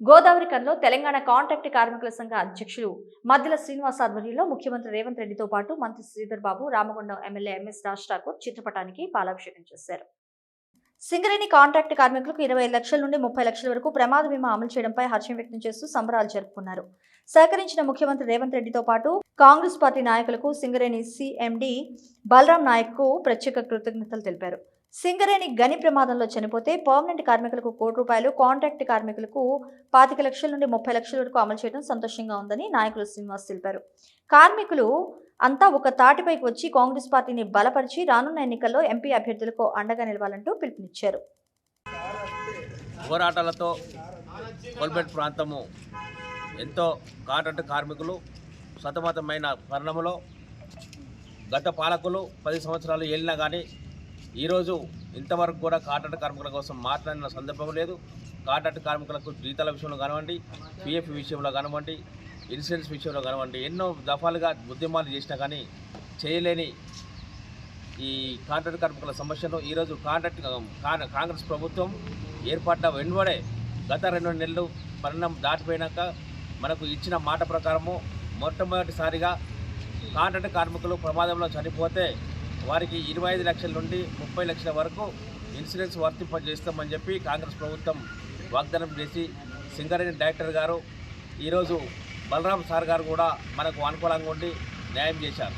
Godavari కన్లో Telangana contract కార్మికుల సంఘ అధ్యక్షులు మద్దెల శ్రీనివాస్ ఆధ్వర్యంలో ముఖ్యమంత్రి రేవంత్ రెడ్డితో పాటు మంత్రి శ్రీధర్ బాబు రామగుండం ఎమ్మెల్యే ఎంఎస్ రాజ్ ఠాకూర్ చిత్రపటానికి పాలాభిషేకం చేశారు. సింగరేణి కాంట్రాక్ట్ కార్మికులకు ఇరవై లక్షల నుండి ముప్పై లక్షల వరకు ప్రమాద బీమా అమలు చేయడంపై హర్షం వ్యక్తం చేస్తూ సంబరాలు జరుపుకున్నారు. సహకరించిన ముఖ్యమంత్రి రేవంత్ రెడ్డితో పాటు కాంగ్రెస్ పార్టీ నాయకులకు సింగరేణి సిఎండి బలరాం నాయక్కు ప్రత్యేక కృతజ్ఞతలు తెలిపారు. సింగరేణి గని ప్రమాదంలో చనిపోతే పర్మనెంట్ కార్మికులకు కోటి రూపాయలు కాంట్రాక్ట్ కార్మికులకు పాతిక లక్షల నుండి ముప్పై లక్షల వరకు అమలు చేయడం సంతోషంగా ఉందని నాయకులు శ్రీనివాస్ తెలిపారు. కార్మికులు అంతా ఒక తాటిపైకి వచ్చి కాంగ్రెస్ పార్టీని బలపరిచి రానున్న ఎన్నికల్లో ఎంపీ అభ్యర్థులకు అండగా నిలవాలంటూ పిలుపునిచ్చారు. పోరాటాలతో కోల్బెట్ ప్రాంతము ఎంతో కాంట్రాక్ట్ కార్మికులు సతమతమైన తరుణంలో గత పాలకులు పది సంవత్సరాలు ఏలినా కానీ ఈరోజు ఇంతవరకు కూడా కాంట్రాక్ట్ కార్మికుల కోసం మాట్లాడిన సందర్భం లేదు. కాంట్రాక్ట్ కార్మికులకు జీతాల విషయంలో కానివ్వండి పిఎఫ్ విషయంలో కానివ్వండి ఇన్సూరెన్స్ విషయంలో కానివ్వండి ఎన్నో దఫాలుగా ఉద్యమాలు చేసినా కానీ చేయలేని ఈ కాంట్రాక్ట్ కార్మికుల సమస్యను ఈరోజు కాంట్రాక్ట్ కాంగ్రెస్ ప్రభుత్వం ఏర్పడ్డ వెనుబడే గత రెండు నెలలు పరిణామం దాటిపోయినాక మనకు ఇచ్చిన మాట ప్రకారము మొట్టమొదటిసారిగా కాంట్రాక్ట్ కార్మికులు ప్రమాదంలో చనిపోతే వారికి ఇరవై ఐదు లక్షల నుండి ముప్పై లక్షల వరకు ఇన్సూరెన్స్ వర్తింపజేస్తామని చెప్పి కాంగ్రెస్ ప్రభుత్వం వాగ్దానం చేసి సింగరేణి డైరెక్టర్ గారు ఈరోజు బలరాం సార్ గారు కూడా మనకు అనుకూలంగా ఉండి న్యాయం చేశారు.